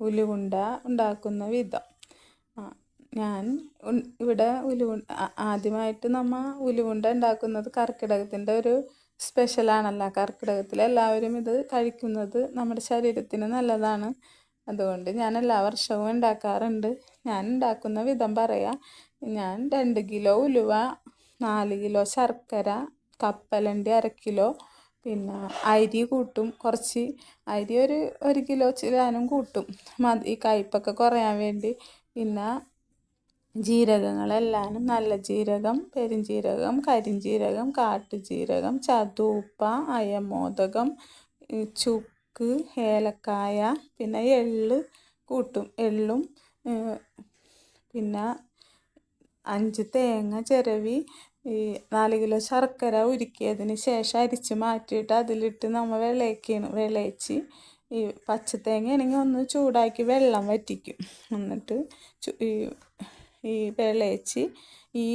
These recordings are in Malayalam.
ഉലുവുണ്ട ഉണ്ടാക്കുന്ന വിധം. ഞാൻ ഇവിടെ ഉലുവ ആദ്യമായിട്ട് നമ്മ ഉലുവുണ്ട ഉണ്ടാക്കുന്നത് കർക്കിടകത്തിന്റെ ഒരു സ്പെഷ്യലാണല്ലോ കർക്കിടകത്തിൽ എല്ലാവരും ഇത് കഴിക്കുന്നത് നമ്മുടെ ശരീരത്തിന് നല്ലതാണ്. അതുകൊണ്ട് ഞാൻ എല്ലാ വർഷവും ഉണ്ടാക്കാറുണ്ട്. ഞാൻ ഉണ്ടാക്കുന്ന വിധം പറയാം. ഞാൻ രണ്ട് കിലോ ഉലുവ നാല് കിലോ ശർക്കര കപ്പലണ്ടി അര കിലോ പിന്നെ അരി കൂട്ടും. കുറച്ച് അരി ഒരു ഒരു കിലോ ചിലാനും കൂട്ടും. മതി കയ്പ്പൊക്കെ കുറയാൻ വേണ്ടി. പിന്നെ ജീരകങ്ങളെല്ലാനും നല്ല ജീരകം പെരുംജീരകം കരിഞ്ജീരകം കാട്ടുജീരകം ചതൂപ്പ അയമോദകം ചുക്ക് ഏലക്കായ പിന്നെ എള്ള് കൂട്ടും. എള്ളും പിന്നെ അഞ്ച് തേങ്ങ ചിരവി ഈ നാല് കിലോ ശർക്കര ഉരുക്കിയതിന് ശേഷം അരിച്ച് മാറ്റിയിട്ട് അതിലിട്ട് നമ്മൾ വിളയിക്കണം വിളയിച്ച് ഈ പച്ചത്തേങ്ങയാണെങ്കിൽ ഒന്ന് ചൂടാക്കി വെള്ളം വറ്റിക്കും. എന്നിട്ട് ഈ ഈ വിളയിച്ച് ഈ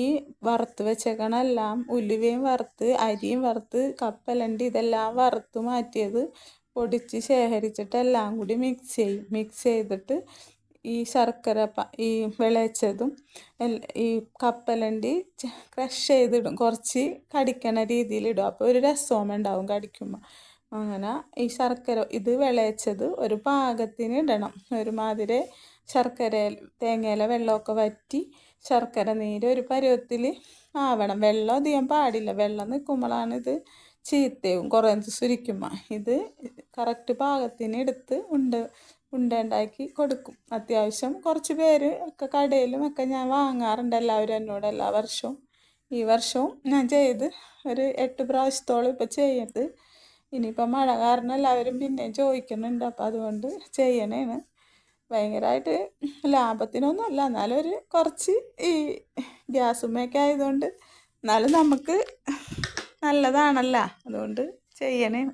വറുത്ത് വെച്ചേക്കണ എല്ലാം ഉലുവയും വറുത്ത് അരിയും വറുത്ത് കപ്പലണ്ടി ഇതെല്ലാം വറുത്ത് മാറ്റിയത് പൊടിച്ച് ശേഖരിച്ചിട്ട് എല്ലാം കൂടി മിക്സ് ചെയ്യും. മിക്സ് ചെയ്തിട്ട് ഈ ശർക്കര ഈ വിളയിച്ചതും ഈ കപ്പലണ്ടി ക്രഷ് ചെയ്തിടും. കുറച്ച് കടിക്കണ രീതിയിലിടും. അപ്പോൾ ഒരു രസവും ഉണ്ടാവും കടിക്കുമ്പോൾ അങ്ങനെ ഈ ശർക്കര ഇത് വിളയിച്ചത് ഒരു പാകത്തിന് ഇടണം. ഒരുമാതിരി ശർക്കര തേങ്ങയിലെ വെള്ളമൊക്കെ വറ്റി ശർക്കര നീര് ഒരു പരുവത്തിൽ ആവണം. വെള്ളം അധികം പാടില്ല. വെള്ളം നിൽക്കുമ്പോഴാണ് ഇത് ചീത്തയും കുറേ സുരിക്കുമ്പോൾ ഇത് കറക്റ്റ് പാകത്തിന് എടുത്ത് ഉണ്ട. ഉണ്ട ഉണ്ടാക്കി കൊടുക്കും. അത്യാവശ്യം കുറച്ച് പേര് ഒക്കെ കടയിലും ഒക്കെ ഞാൻ വാങ്ങാറുണ്ട് എല്ലാവരും എന്നോട് എല്ലാ വർഷവും. ഈ വർഷവും ഞാൻ ചെയ്ത് ഒരു എട്ട് പ്രാവശ്യത്തോളം ഇപ്പം ചെയ്ത് ഇനിയിപ്പോൾ മഴ കാരണം എല്ലാവരും പിന്നെയും ചോദിക്കുന്നുണ്ട്. അപ്പോൾ അതുകൊണ്ട് ചെയ്യണേണ്. ഭയങ്കരമായിട്ട് ലാഭത്തിനൊന്നും അല്ല. എന്നാലും ഒരു കുറച്ച് ഈ ഗ്യാസുമ്മയൊക്കെ ആയതുകൊണ്ട് എന്നാലും നമുക്ക് നല്ലതാണല്ല. അതുകൊണ്ട് ചെയ്യണേണ്.